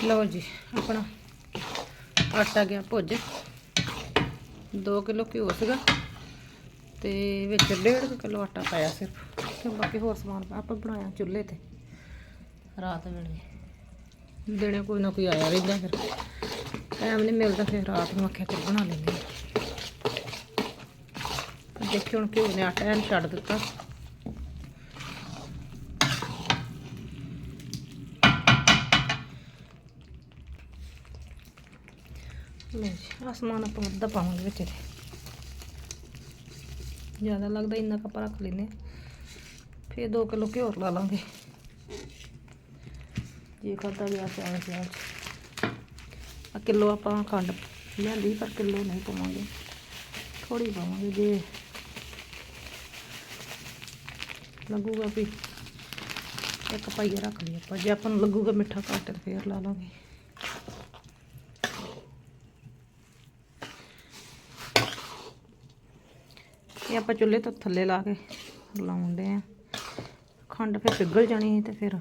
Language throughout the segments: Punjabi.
ਲਓ ਜੀ, ਆਪਣਾ ਆਟਾ ਗਿਆ ਭੁੱਜ। 2 ਕਿਲੋ ਘਿਓ ਸੀਗਾ ਤੇ ਵਿੱਚ 1.5 ਕਿਲੋ ਆਟਾ ਪਾਇਆ ਸਿਰਫ। ਤੇ ਬਾਕੀ ਹੋਰ ਸਮਾਨ ਆਪਾਂ ਬਣਾਇਆ ਚੁੱਲ੍ਹੇ ਤੇ। ਰਾਤ ਵੇਲੇ ਦਿਨੇ ਕੋਈ ਨਾ ਕੋਈ ਆਇਆ ਰਹਿੰਦਾ ਫਿਰ। ਟਾਈਮ ਨਹੀਂ ਮਿਲਦਾ ਫਿਰ ਰਾਤ ਨੂੰ ਆਖਿਆ ਚੱਲ ਬਣਾ ਲੈਂਦੇ ਦੇਖਿਓ ਹੁਣ ਘਿਓ ਨੇ ਆਟਾ ਐਨ ਛੱਡ ਦਿੱਤਾ। ਲਓ ਜੀ ਆਹ ਆਪਾਂ ਅੱਧਾ ਪਾਵਾਂਗੇ ਵਿੱਚ ਇਹਦੇ। ਜ਼ਿਆਦਾ ਲੱਗਦਾ ਇੰਨਾ ਕੱਪ ਰੱਖ ਲੈਨੇ ਫਿਰ 2 ਕਿਲੋ ਘਿਓ ਲਾ ਲਾਂਗੇ। ਜੇ ਖਾਧਾ ਗਿਆ ਸਿਆਲ ਸਿਆਲ ਆ ਕਿਲੋ ਆਪਾਂ ਖੰਡ ਲਿਆਂਦੀ, ਪਰ ਕਿਲੋ ਨਹੀਂ ਪਾਵਾਂਗੇ। ਥੋੜੀ ਪਾਵਾਂਗੇ ਜੇ ਲੱਗੂਗਾ ਵੀ ਇੱਕ ਪਾਈਆ ਰੱਖ ਲਈ ਆਪਾਂ। ਜੇ ਆਪਾਂ ਨੂੰ ਲੱਗੂਗਾ ਮਿੱਠਾ ਘੱਟ, ਤੇ ਫੇਰ ਲਾ ਲਾਂਗੇ। ਇਹ ਆਪਾਂ ਚੁੱਲ੍ਹੇ ਤੋਂ ਥੱਲੇ ਲਾ ਕੇ ਲਾਉਂਦੇ ਆ ਖੰਡ ਫਿਰ ਪਿਘਲ ਜਾਣੀ ਸੀ ਤੇ ਫਿਰ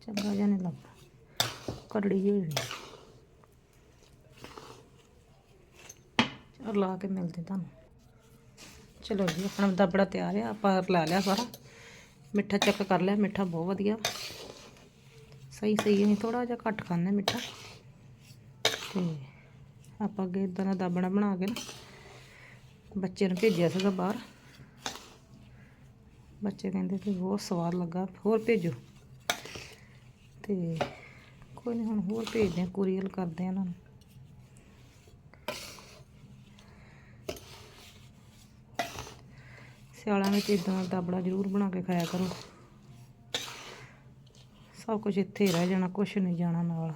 ਚੰਗਾ ਜਿਹਾ ਨਹੀਂ ਲੱਗਦਾ। ਕੜੜੀ ਜਿਹੀ ਹੋਈ ਚਲ ਲਾ ਕੇ ਮਿਲਦੇ ਤੁਹਾਨੂੰ। ਚਲੋ ਜੀ, ਆਪਣਾ ਦਾਬੜਾ ਤਿਆਰ ਆ, ਆਪਾਂ ਲਾ ਲਿਆ ਸਾਰਾ। ਮਿੱਠਾ ਚੈੱਕ ਕਰ ਲਿਆ, ਮਿੱਠਾ ਬਹੁਤ ਵਧੀਆ ਸਹੀ ਸਹੀ ਨਹੀਂ ਥੋੜਾ ਜਿਹਾ ਘੱਟ ਖਾਂਦੇ ਮਿੱਠਾ। ਤੇ ਆਪਾਂ ਅੱਗੇ ਇਦਾਂ ਦਾ ਦਾਬੜਾ ਬਣਾ ਕੇ ਨਾ, ਬੱਚੇ ਨੂੰ ਭੇਜਿਆ ਸੀਗਾ ਬਾਹਰ। ਬੱਚੇ ਕਹਿੰਦੇ ਕਿ ਬਹੁਤ ਸਵਾਦ ਲੱਗਾ, ਹੋਰ ਭੇਜੋ। ਤੇ ਕੋਈ ਨਹੀਂ ਹੁਣ ਹੋਰ ਭੇਜਦੇ ਆ ਕੁਰੀਅਰ ਕਰਦੇ ਆ ਇਹਨਾਂ ਨੂੰ। ਸਿਆਲਾਂ ਵਿੱਚ ਇਦਾਂ ਦਾ ਦਾਬੜਾ ਜ਼ਰੂਰ ਬਣਾ ਕੇ ਖਾਇਆ ਕਰੋ। ਸਭ ਕੁਝ ਇੱਥੇ ਰਹਿ ਜਾਣਾ ਕੁਝ ਨਹੀਂ ਜਾਣਾ ਨਾਲ।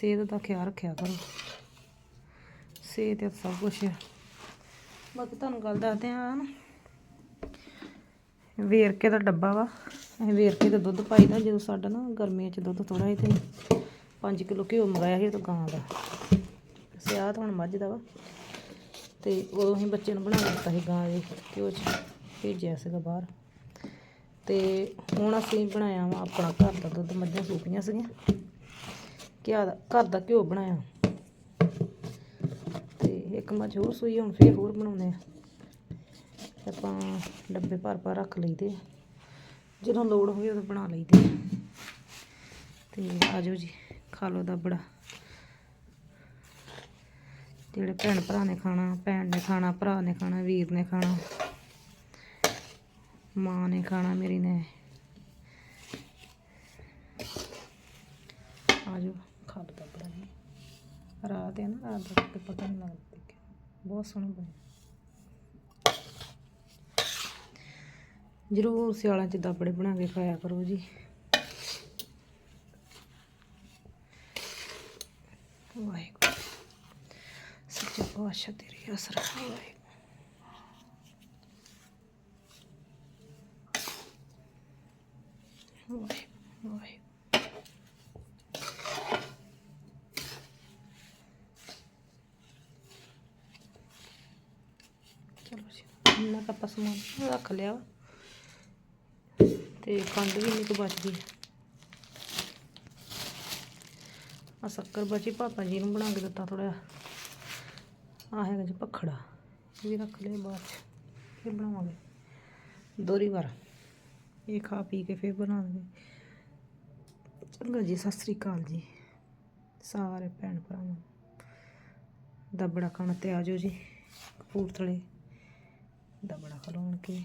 ਸਿਹਤ ਦਾ ਖਿਆਲ ਰੱਖਿਆ ਕਰੋ। ਸਿਹਤ ਸਭ ਕੁਝ ਹੈ ਬਾਕੀ ਤੁਹਾਨੂੰ ਗੱਲ ਦੱਸਦੇ ਆ ਨਾ ਵੇਰਕੇ ਦਾ ਡੱਬਾ ਵਾ। ਅਸੀਂ ਵੇਰਕੇ ਦਾ ਦੁੱਧ ਪਾਈਦਾ ਜਦੋਂ ਸਾਡਾ ਨਾ ਗਰਮੀਆਂ 'ਚ ਦੁੱਧ ਥੋੜਾ ਸੀ ਤੇ 5 ਕਿਲੋ ਘਿਓ ਮੰਗਾਇਆ ਸੀ ਉਹ ਤਾਂ ਗਾਂ ਦਾ। ਸਿਆਹ ਤਾਂ ਹੁਣ ਮੱਝ ਦਾ ਵਾ। ਤੇ ਉਦੋਂ ਅਸੀਂ ਬੱਚੇ ਨੂੰ ਬਣਾ ਦਿੱਤਾ ਸੀ ਗਾਂ ਦੇ ਘਿਓ 'ਚ, ਭੇਜਿਆ ਸੀਗਾ ਬਾਹਰ। ਤੇ ਹੁਣ ਅਸੀਂ ਬਣਾਇਆ ਵਾ ਆਪਣਾ ਘਰ ਦਾ ਦੁੱਧ, ਮੱਝਾਂ ਸੂਪੀਆਂ ਸੀਗੀਆਂ। ਘਿਆ ਦਾ ਘਰ ਦਾ ਘਿਓ ਬਣਾਇਆ। ਤੇ ਇੱਕ ਮੱਝ ਹੋਰ ਸੂਈ ਹੁਣ ਫੇਰ ਹੋਰ ਬਣਾਉਂਦੇ ਆ। ਆਪਾਂ ਡੱਬੇ ਭਰ ਭਰ ਰੱਖ ਲਈਦੇ ਆ। ਜਦੋਂ ਲੋੜ ਹੋਵੇ ਉਦੋਂ ਬਣਾ ਲਈਦੇ ਆ। ਤੇ ਆਜੋ ਜੀ, ਖਾ ਲਓ ਦਾ ਬੜਾ ਜਿਹੜੇ ਭੈਣ ਭਰਾ ਨੇ ਖਾਣਾ, ਭੈਣ ਨੇ ਖਾਣਾ, ਭਰਾ ਨੇ ਖਾਣਾ, ਵੀਰ ਨੇ ਖਾਣਾ, ਮਾਂ ਨੇ ਖਾਣਾ, ਮੇਰੀ ਨੇ। ਆਜੋ। ਖਾ ਰਾਤ ਹੈ ਨਾ, ਰਾਤ ਦਾ ਤੇ ਪਤਾ ਨਹੀਂ ਲੱਗਦਾ ਬਹੁਤ ਸੋਹਣਾ ਬਣਿਆ। ਜ਼ਰੂਰ ਸਿਆਲਾਂ ਚ ਦਾਬੜੇ ਬਣਾ ਕੇ ਖਾਇਆ ਕਰੋ ਜੀ। ਵਾਹਿਗੁਰੂ। ਸੱਚੇ ਪਾਤਸ਼ਾਹ ਤੇਰੀ ਅਸਰ ਵਾਹਿਗੁਰੂ ਵਾਹਿਗੁਰੂ ਚਲੋ ਜੀ ਇੰਨਾ ਕੱਪਾ ਸਮਾਨ ਰੱਖ ਲਿਆ ਤੇ ਖੰਡ ਵੀ ਨਹੀਂ ਕੋ ਬਚਦੀ ਆ ਸ਼ੱਕਰ ਬਚੀ ਪਾਪਾ ਜੀ ਨੂੰ ਬਣਾ ਕੇ ਦਿੱਤਾ ਥੋੜਾ ਆ ਹੈਗਾ ਜੀ ਪਖੜਾ ਇਹ ਵੀ ਰੱਖ ਲਿਆ ਬਾਅਦ ਚ, ਫਿਰ ਬਣਾਵਾਂਗੇ। ਦੋਰੀ ਵਾਰ। ਇਹ ਖਾ ਪੀ ਕੇ ਫਿਰ ਬਣਾਵਾਂਗੇ ਚੰਗਾ ਜੀ, ਸਤਿ ਸ੍ਰੀ ਅਕਾਲ ਜੀ। ਸਾਰੇ ਭੈਣ ਭਰਾਵਾਂ। ਦਾ ਬੜਾ ਖਾਣਾ ਤੇ ਆਜੋ ਜੀ, ਕਪੂਰਥਲੇ। ਦਾ ਖਲੋਣ ਕੇ।